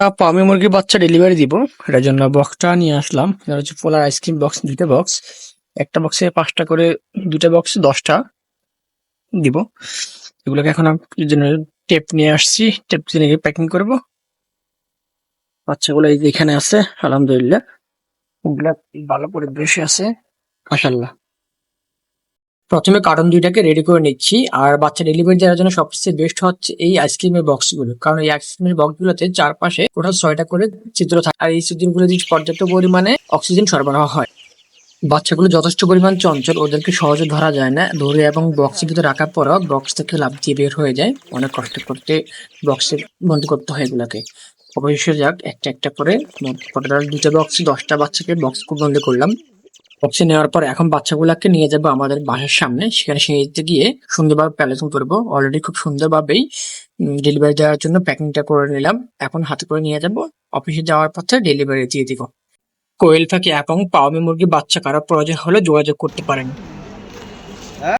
আপু আমি মুরগির বাচ্চা ডেলিভারি দিব। এটার জন্য বক্সটা নিয়ে আসলাম। এটা হচ্ছে পোলার আইসক্রিম বক্স দুইটা বক্স একটা বক্সে পাঁচটা করে দুটা বক্স দশটা দিব। এগুলোকে এখন জন্য টেপ নিয়ে আসছি। টেপ নিয়ে প্যাকিং করব। বাচ্চাগুলো এই যে এখানে আছে, আলহামদুলিল্লাহ। ওগুলা ভালো পরিবেশে আছে। মাসাল্লাহ প্রথমে কার্টন দুইটাকে রেডি করে নিচ্ছি। আর বাচ্চা ডেলিভারি দেওয়ার জন্য সবচেয়ে বেস্ট হচ্ছে এই আইসক্রিমের বক্সগুলো কারণ এই আইসক্রিমের বক্সগুলোতে চারপাশে টোটাল ছয়টা করে ছিদ্র থাকে। আর এই ছিদ্রগুলো দিয়ে পর্যাপ্ত পরিমাণে অক্সিজেন সরবরাহ হয়, বাচ্চাগুলো যথেষ্ট পরিমাণ চঞ্চল, ওদেরকে সহজে ধরা যায় না। ধরে এবং বক্সের ভিতরে রাখার পরও বক্স থেকে লাভ দিয়ে বের হয়ে যায়। অনেক কষ্ট করতে বক্সে বন্ধ করতে হয় এগুলোকে। অবশ্যই যাক, একটা একটা করে দুটো বক্স দশটা বাচ্চাকে বক্স বন্ধ করলাম। বক্সে নেওয়ার পর এখন বাচ্চাগুলাকে নিয়ে যাব আমাদের বাসার সামনে। সেখানে সেই গিয়ে সুন্দরভাবে প্যালেসিং করব। অলরেডি খুব সুন্দরভাবেই ডেলিভারি দেওয়ার জন্য প্যাকিংটা করে নিলাম। এখন হাতে করে নিয়ে যাব। অফিসে যাওয়ার পথে ডেলিভারি দিয়ে দিব। কোয়েল থাকে এবং পাওমি মুরগি বাচ্চা কারও প্রয়োজন হলে যোগাযোগ করতে পারেন।